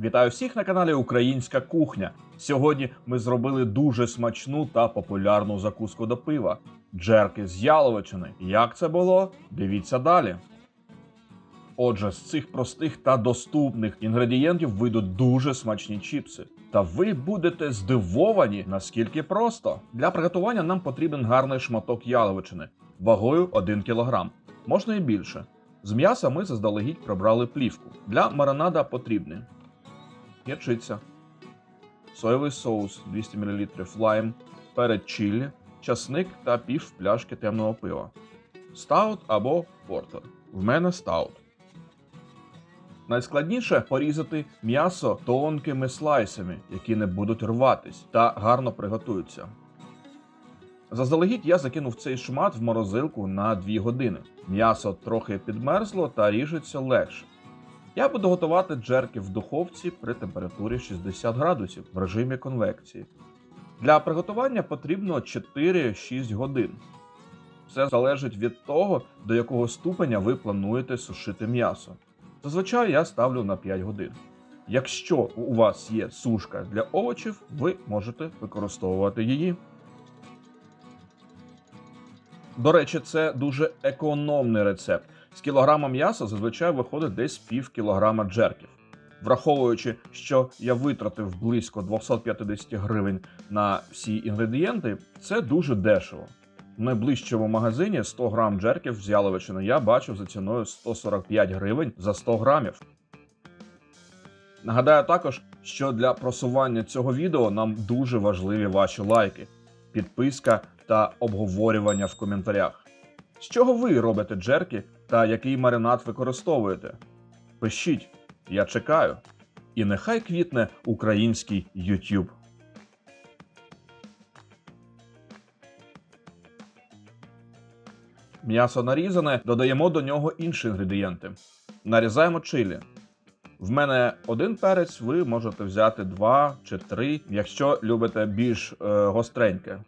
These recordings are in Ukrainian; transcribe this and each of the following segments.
Вітаю всіх на каналі Українська кухня. Сьогодні ми зробили дуже смачну та популярну закуску до пива джерки з яловичини. Як це було? Дивіться далі. Отже, з цих простих та доступних інгредієнтів вийдуть дуже смачні чіпси. Та ви будете здивовані, наскільки просто. Для приготування нам потрібен гарний шматок яловичини вагою 1 кг. Можна і більше. З м'яса ми заздалегідь прибрали плівку. Для маринада потрібні гірчиця, соєвий соус 200 мл, лайм, перець чилі, часник та пів пляшки темного пива, стаут або портер. В мене стаут. Найскладніше порізати м'ясо тонкими слайсами, які не будуть рватись та гарно приготуються. Заздалегідь я закинув цей шмат в морозилку на 2 години. М'ясо трохи підмерзло та ріжеться легше. Я буду готувати джерки в духовці при температурі 60 градусів в режимі конвекції. Для приготування потрібно 4-6 годин. Все залежить від того, до якого ступеня ви плануєте сушити м'ясо. Зазвичай я ставлю на 5 годин. Якщо у вас є сушка для овочів, ви можете використовувати її. До речі, це дуже економний рецепт. З кілограма м'яса зазвичай виходить десь пів кілограма джерків. Враховуючи, що я витратив близько 250 гривень на всі інгредієнти, це дуже дешево. В найближчому магазині 100 грам джерків з яловичини я бачив за ціною 145 гривень за 100 грамів. Нагадаю також, що для просування цього відео нам дуже важливі ваші лайки, підписка та обговорювання в коментарях. З чого ви робите джерки та який маринад використовуєте? Пишіть, я чекаю. І нехай квітне український YouTube. М'ясо нарізане, додаємо до нього інші інгредієнти. Нарізаємо чилі. В мене один перець, ви можете взяти два чи три, якщо любите більш е, гостреньке.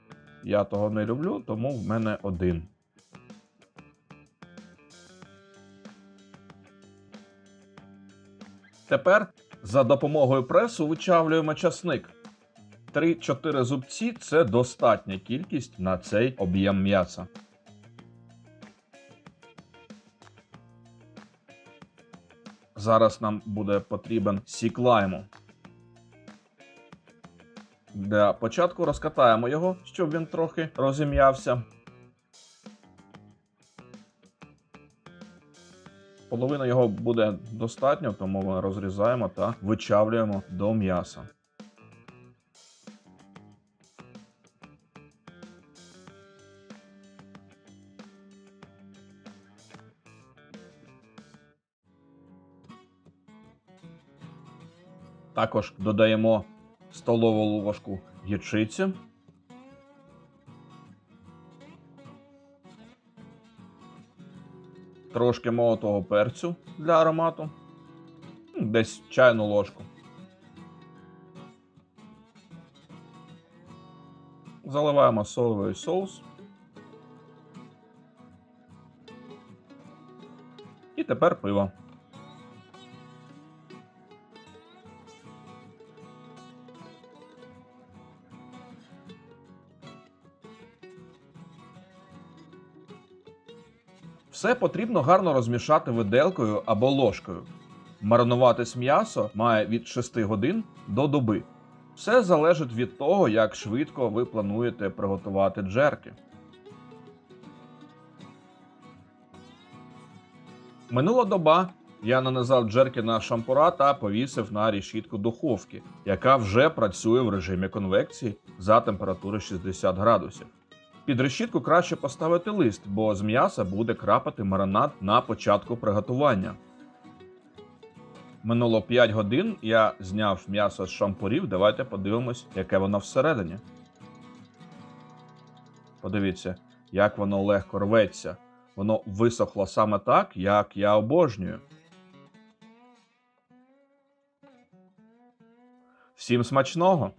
Я того не люблю, тому в мене один. Тепер за допомогою пресу вичавлюємо часник. 3-4 зубці це достатня кількість на цей об'єм м'яса. Зараз нам буде потрібен сік лайму. Для початку розкатаємо його, щоб він трохи розім'явся. Половина його буде достатньо, тому ми розрізаємо та вичавлюємо до м'яса. Також додаємо столову ложку гірчиці. Трошки молотого перцю для аромату. Ну, Десь чайну ложку. Заливаємо соєвий соус. І тепер пиво. Все потрібно гарно розмішати виделкою або ложкою. Маринуватись м'ясо має від 6 годин до доби. Все залежить від того, як швидко ви плануєте приготувати джерки. Минула доба. Я нанизав джерки на шампура та повісив на решітку духовки, яка вже працює в режимі конвекції за температури 60 градусів. Під решітку краще поставити лист, бо з м'яса буде крапати маринад на початку приготування. Минуло 5 годин, я зняв м'ясо з шампурів. Давайте подивимось, яке воно всередині. Подивіться, як воно легко рветься. Воно висохло саме так, як я обожнюю. Всім смачного!